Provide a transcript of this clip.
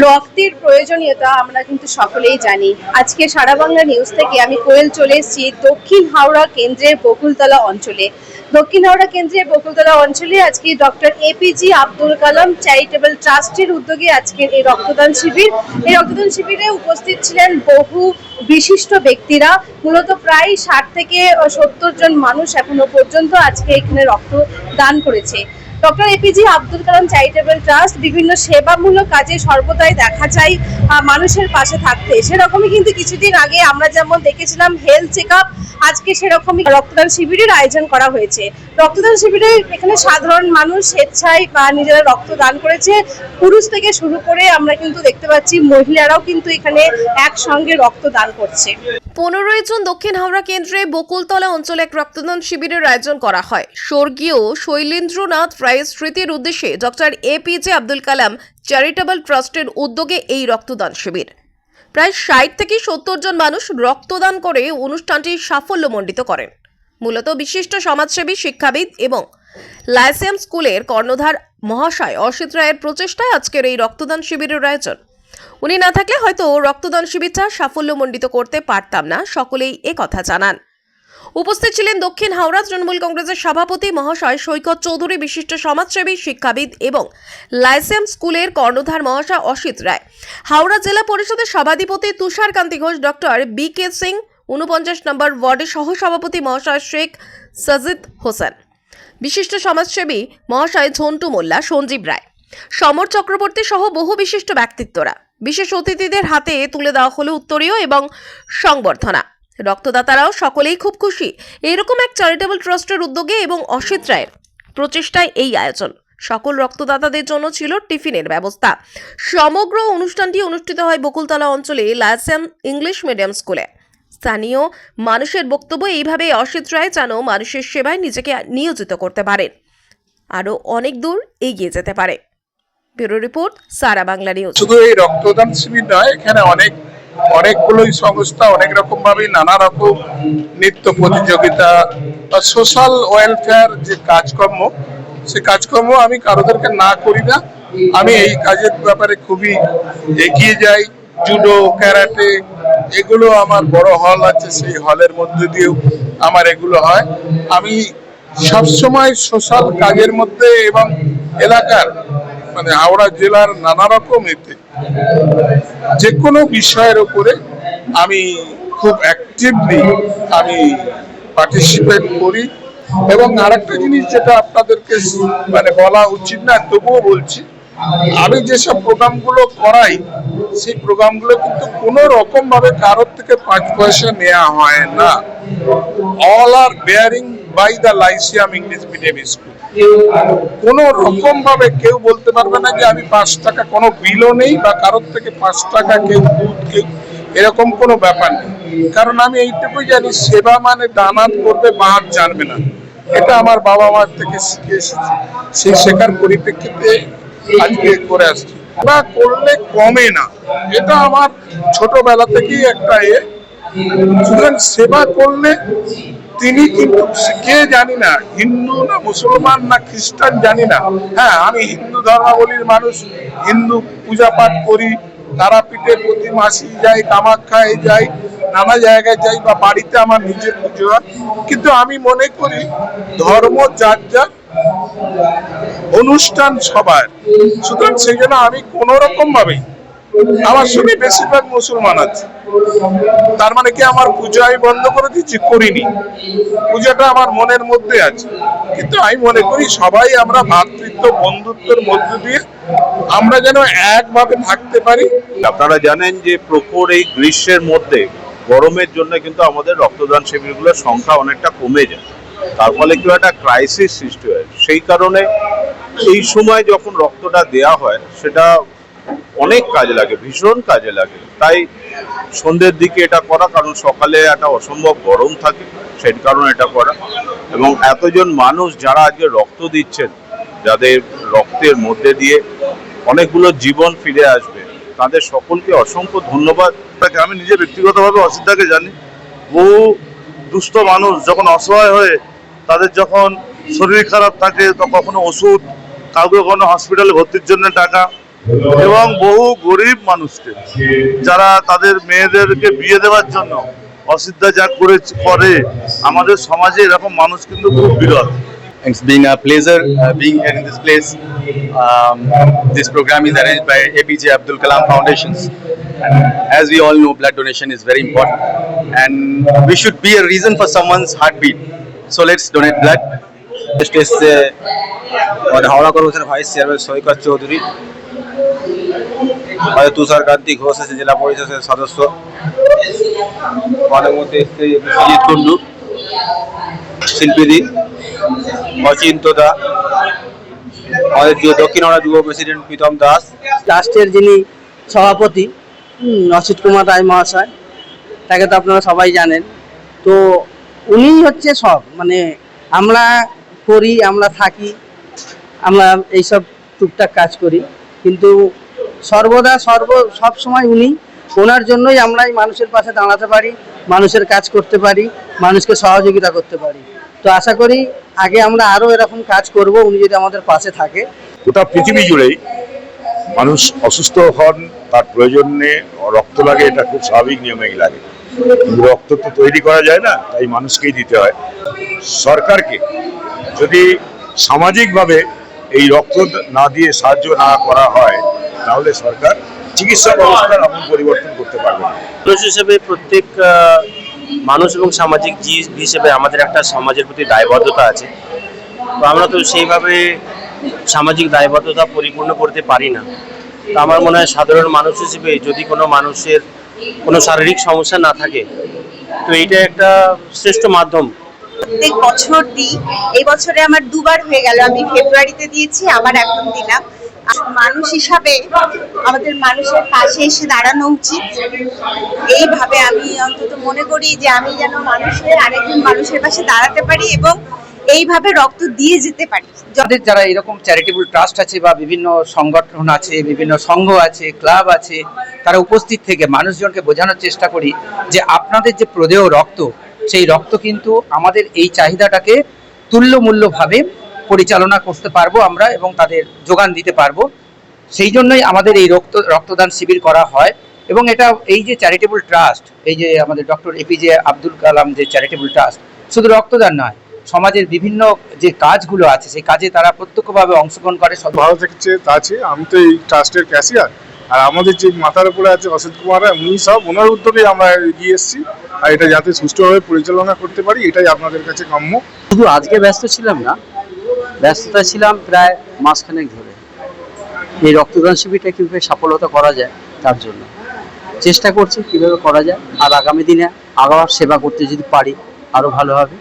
রক্তের প্রয়োজনীয়তা আমরা কিন্তু সকলেই জানি। আজকে সারা বাংলা নিউজ থেকে আমি কোয়েল চলে এসেছি দক্ষিণ হাওড়া কেন্দ্রের বকুলতলা অঞ্চলে। দক্ষিণ হাওড়া কেন্দ্রের বকুলতলা অঞ্চলে আজকে doctor APJ Abdul Kalam charitable ট্রাস্টের উদ্যোগে আজকের এই রক্তদান শিবির। এই রক্তদান শিবিরে উপস্থিত ছিলেন বহু বিশিষ্ট ব্যক্তিরা। মূলত প্রায় ষাট থেকে সত্তর জন মানুষ এখনও পর্যন্ত আজকে এখানে রক্ত দান করেছে। Doctor APJ Abdul Kalam charitable trust বিভিন্ন সেবামূলক কাজে সর্বদাই দেখা যায় মানুষের পাশে থাকতে। সেরকমই কিন্তু কিছুদিন আগে আমরা যেমন দেখেছিলাম হেলথ চেক আজকে সেরকমই রক্তদান শিবিরের আয়োজন করা হয়েছে। রক্তদান শিবিরে এখানে সাধারণ মানুষ স্বেচ্ছায় বা নিজেরা রক্ত দান করেছে। পুরুষ থেকে শুরু করে আমরা কিন্তু দেখতে পাচ্ছি মহিলারাও কিন্তু এখানে একসঙ্গে রক্ত দান করছে। পনেরোই জুন দক্ষিণ হাওড়া কেন্দ্রে বকুলতলা অঞ্চলে এক রক্তদান শিবিরের আয়োজন করা হয়। স্বর্গীয় শৈলেন্দ্রনাথ রায়ের স্মৃতির উদ্দেশ্যে doctor APJ Abdul Kalam charitable ট্রাস্টের উদ্যোগে এই রক্তদান শিবির। প্রায় ষাট থেকে সত্তর জন মানুষ রক্তদান করে অনুষ্ঠানটি সাফল্যমণ্ডিত করেন। মূলত বিশিষ্ট সমাজসেবী, শিক্ষাবিদ এবং লাইসিয়াম স্কুলের কর্ণধার মহাশয় অসিত রায়ের প্রচেষ্টায় আজকের এই রক্তদান শিবিরের আয়োজন। উনি না থাকলে হয়তো রক্তদান শিবিরটা সাফল্যমণ্ডিত করতে পারতাম না, সকলেই কথা জানান। উপস্থিত ছিলেন দক্ষিণ হাওড়া তৃণমূল কংগ্রেসের সভাপতি মহাশয় সৈকত চৌধুরী, বিশিষ্ট সমাজসেবী, শিক্ষাবিদ এবং লাইসেম স্কুলের কর্ণধার মহাশয় অসিত রায়। হাওড়া জেলা পরিষদের সভাধিপতি Tusharkanti Ghosh, doctor B K Singh উনপঞ্চাশ নম্বর ওয়ার্ডের সহসভাপতি মহাশয় শেখ সাজিদ হোসেন। বিশিষ্ট সমাজসেবী মহাশয় ঝন্টু মোল্লা, সঞ্জীব রায়। সমর চক্রবর্তী সহ বহু বিশিষ্ট ব্যক্তিত্বরা। বিশেষ অতিথিদের হাতে তুলে দেওয়া হলো উত্তরীয় এবং সংবর্ধনা। রক্তদাতারাও সকলেই খুব খুশি। এরকম এক চ্যারিটেবল ট্রাস্টের উদ্যোগে এবং অসিত রায়ের প্রচেষ্টায় এই আয়োজন। সকল রক্তদাতাদের জন্য ছিল টিফিনের ব্যবস্থা। সমগ্র অনুষ্ঠানটি অনুষ্ঠিত হয় বকুলতলা অঞ্চলে লাসেম ইংলিশ মিডিয়াম স্কুলে। স্থানীয় মানুষের বক্তব্য এইভাবে অসিত রায় যেন মানুষের সেবায় নিজেকে নিয়োজিত করতে পারেন। আরও অনেক দূর এগিয়ে যেতে পারে। Bureau report Sara Bangla news. শুধু এই রক্তদান শিবির নয়, এখানে অনেক অনেকগুলোই সংস্থা, অনেক রকম ভাবে নানা রকম নৃত্য প্রতিযোগিতা বা সোশ্যাল ওয়েলফেয়ার যে কাজকর্ম, সে কাজকর্ম আমি কারোদেরকে না করি না। আমি এই কাজের ব্যাপারে খুবই এগিয়ে যাই। জুডো ক্যারাটে এগুলো আমার বড় হল আছে, সেই হলের মধ্যে দিয়েও আমার এগুলো হয়। আমি সবসময় সোশ্যাল কাজের মধ্যে এবং এলাকার মানে হাওড়া জেলার নানা রকম এতে। যে কোনো বিষয়ের উপরে আমি খুব অ্যাক্টিভলি আমি পার্টিসিপেট করি। এবং আরেকটা জিনিস যেটা আপনাদেরকে মানে বলা উচিত না, তবুও বলছি, আমি যেসব প্রোগ্রামগুলো করাই, সেই প্রোগ্রামগুলো কিন্তু কোনো রকম ভাবে কারোর থেকে পাঁচ পয়সা নেওয়া হয় না। All are bearing by the lyceum English medium school কোনো রকম ভাবে কেউ বলতে পারবে না যে আমি পাঁচ টাকা, কোনো বিলও নেই বা কারোর থেকে পাঁচ টাকা কেউ দুধ, কেউ এরকম কোনো ব্যাপার নেই। কারণ আমি এইটুকুই জানি, সেবা মানে দানাত করবে বাহাত জানবে না। এটা আমার বাবা মার থেকে শিখে এসেছি। সেই শেখার পরিপ্রেক্ষিতে আজকে করে আসছি। সেবা করলে কমে না। এটা আমার ছোটবেলা থেকেই একটা এ। সেবা করলে তিনি কিন্তু কে জানি না। হিন্দু না মুসলমান না খ্রিস্টান জানি না। হ্যাঁ আমি হিন্দু ধর্মাবলীর মানুষ। হিন্দু পূজা পাঠ করি, তারাপীঠে প্রতি মাসি যাই, কামাখ্যায় যাই, নানা জায়গায় যাই বা বাড়িতে আমার নিজের পুজো হয়। কিন্তু আমি মনে করি ধর্ম যার যার অনুষ্ঠান সবার। সুতরাং সেই জন্য আমি কোন রকম ভাবেই আমার সঙ্গে বেশিরভাগ মুসলমান আছে। তার মানে কি আমার পুজো আমি বন্ধ করে দিচ্ছি করিনি। পূজাটা আমার মনের মধ্যে আছে। কিন্তু আমি মনে করি সবাই আমরা ভ্রাতৃত্ব বন্ধুত্বের মধ্য দিয়ে আমরা যেন একভাবে থাকতে পারি। আপনারা জানেন যে প্রখর এই গ্রীষ্মের মধ্যে গরমের জন্য কিন্তু আমাদের রক্তদান শিবিরগুলোর সংখ্যা অনেকটা কমে যায়। তার ফলে কি একটা ক্রাইসিস সৃষ্টি হয়। সেই কারণে এই সময় যখন রক্তটা দেয়া হয়, সেটা অনেক কাজে লাগে, ভীষণ কাজে লাগে। তাই সন্ধ্যের দিকে এটা করা, কারণ সকালে একটা অসম্ভব গরম থাকে, সেই কারণে এটা করা। এবং এতজন মানুষ যারা আজকে রক্ত দিচ্ছেন, যাদের রক্তের মধ্যে দিয়ে অনেকগুলো জীবন ফিরে আসবে, তাদের সকলকে অসংখ্য ধন্যবাদ। তাকে আমি নিজে ব্যক্তিগতভাবে অসিদ্ধাকে জানি। বহু দুস্থ মানুষ যখন অসহায় হয়ে তাদের যখন শরীর খারাপ থাকে, তো কখনো ওষুধ, কাউকে কখনো হসপিটালে ভর্তির জন্য টাকা এবং বহু গরিব মানুষকে যারা তাদের মেয়েদেরকে বিয়ে দেওয়ার জন্য অসিদ্ধা করে করে আমাদের সমাজে এরকম মানুষ কিন্তু খুব বিরল It's been a pleasure uh, being here in this place. Um, this program is arranged by APJ Abdul Kalam Foundations. And as we all know, blood donation is very important. And we should be a reason for someone's heartbeat. So let's donate blood. Howrah কর্পোরেশনের vice chairman সৈকত চৌধুরী আমাদের তুষার কান্তি ঘোষ আছে জেলা পরিষদের সদস্য। আমাদের মধ্যে এসছে সুজিত কুন্ডু শিল্পীদি অচিন্ত দা আমাদের দক্ষিণ হাওড়া যুব প্রেসিডেন্ট প্রীতম দাস। ট্রাস্টের যিনি সভাপতি অসিত কুমার রায় মহাশয়, তাকে তো আপনারা সবাই জানেন। তো উনিই হচ্ছে সব মানে আমরা করি, আমরা থাকি, আমরা এইসব টুকটাক কাজ করি। কিন্তু সর্বদা সর্ব সব সময় উনি। ওনার জন্যই আমরা এই মানুষের পাশে দাঁড়াতে পারি, মানুষের কাজ করতে পারি, মানুষকে সহযোগিতা করতে পারি। তো আশা করি আগে আমরা আরও এরকম কাজ করব, উনি যদি আমাদের পাশে থাকে। গোটা পৃথিবী জুড়েই মানুষ অসুস্থ হন, তার প্রয়োজনে রক্ত লাগে, এটা খুব স্বাভাবিক নিয়মেই লাগে। রক্ত তো তৈরি করা যায় না, তাই মানুষকেই দিতে হয়। সরকারকে যদি সামাজিকভাবে এই রক্ত না দিয়ে সাহায্য না করা হয় তাহলে সরকার চিকিৎসা ব্যবস্থার এমন পরিবর্তন করতে পারবে না। হিসেবে প্রত্যেক মানুষ এবং সামাজিক জীব হিসেবে আমাদের একটা সমাজের প্রতি দায়বদ্ধতা আছে। তো আমরা তো সেইভাবে সামাজিক দায়বদ্ধতা পরিপূর্ণ করতে পারি না। তো আমার মনে হয় সাধারণ মানুষ হিসেবে যদি কোনো মানুষের কোনো শারীরিক সমস্যা না থাকে তো এইটা একটা শ্রেষ্ঠ মাধ্যম। প্রত্যেক বছর দিই এই বছরে আমার দুবার হয়ে গেল আমি ফেব্রুয়ারিতে দিয়েছি আবার এখন দিলাম। মানুষ হিসাবে আমাদের মানুষের পাশে এসে দাঁড়ানো উচিত। এইভাবে আমি অন্তত মনে করি যে আমি যেন মানুষের আরেকজন মানুষের পাশে দাঁড়াতে পারি এবং এইভাবে রক্ত দিয়ে যেতে পারি। যাদের যারা এরকম চ্যারিটেবল ট্রাস্ট আছে বা বিভিন্ন সংগঠন আছে, বিভিন্ন সংঘ আছে ক্লাব আছে, তারা উপস্থিত থেকে মানুষজনকে বোঝানোর চেষ্টা করি যে আপনাদের যে প্রদেয় রক্ত, সেই রক্ত কিন্তু আমাদের এই চাহিদাটাকে তুল্যমূল্যভাবে পরিচালনা করতে পারব আমরা এবং তাদের যোগান দিতে পারব। সেই জন্যই আমাদের এই রক্ত রক্তদান শিবির করা হয় এবং এটা এই যে চ্যারিটেবল ট্রাস্ট এই যে আমাদের ডক্টর এপিজে আব্দুল কালাম যে চ্যারিটেবল ট্রাস্ট শুধু রক্তদান নয় সমাজের বিভিন্ন যে কাজগুলো আছে সেই কাজে তারা প্রত্যক্ষভাবে অংশগ্রহণ করে। ভালো থাকছে তা আছে আমি তো এই ট্রাস্টের ক্যাশিয়ার আর আমাদের যে মাথার উপরে আছে অসিত কুমার উনি সব ওনার উদ্যোগে আমরা এগিয়ে এসেছি। আর এটা যাতে সুষ্ঠুভাবে পরিচালনা করতে পারি এটাই আপনাদের কাছে কাম্য। শুধু আজকে ব্যস্ত ছিলাম না ব্যস্ততা ছিলাম প্রায় মাসখানেক ধরে। এই রক্তদান শিবিরটা কীভাবে সফলতা করা যায়, তার জন্য। চেষ্টা করছি কীভাবে করা যায়, আর আগামী দিনে আরও সেবা করতে যদি পারি, আরও ভালোভাবে